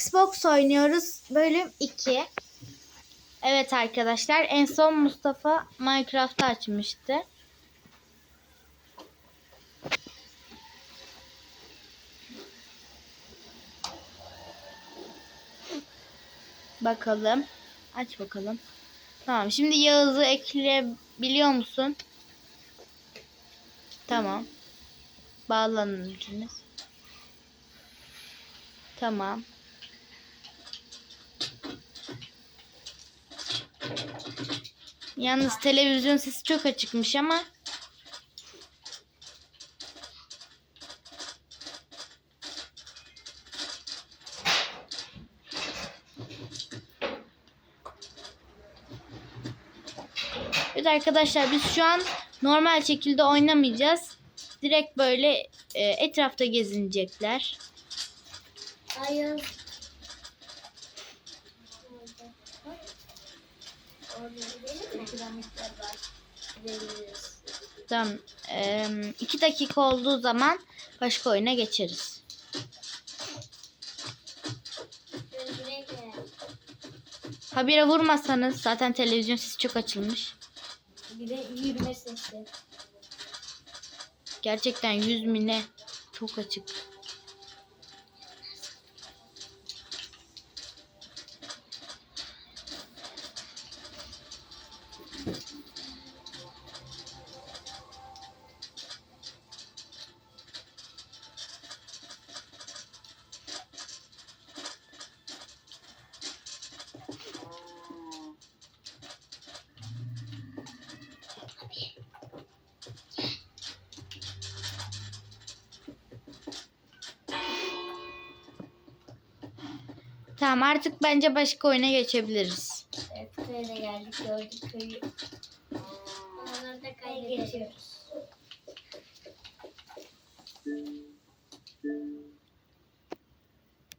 Xbox oynuyoruz. Bölüm 2. Evet arkadaşlar en son Mustafa Minecraft'ı açmıştı. Bakalım. Aç bakalım. Tamam şimdi Yağız'ı ekleyebiliyor musun? Tamam. Bağlanın. Tamam. Yalnız televizyon sesi çok açıkmış ama Evet arkadaşlar biz şu an normal şekilde oynamayacağız. Direkt böyle e, etrafta gezinecekler. Hayır. Tamam. E, iki dakika olduğu zaman başka oyuna geçeriz. Habire vurmasanız zaten televizyon sesi çok açılmış. Bir de yürüme sesi. Gerçekten yüz mü ne? Çok açık. Tamam artık bence başka oyuna geçebiliriz. Evet köye de geldik gördük köyü. Onları da kaydediyoruz.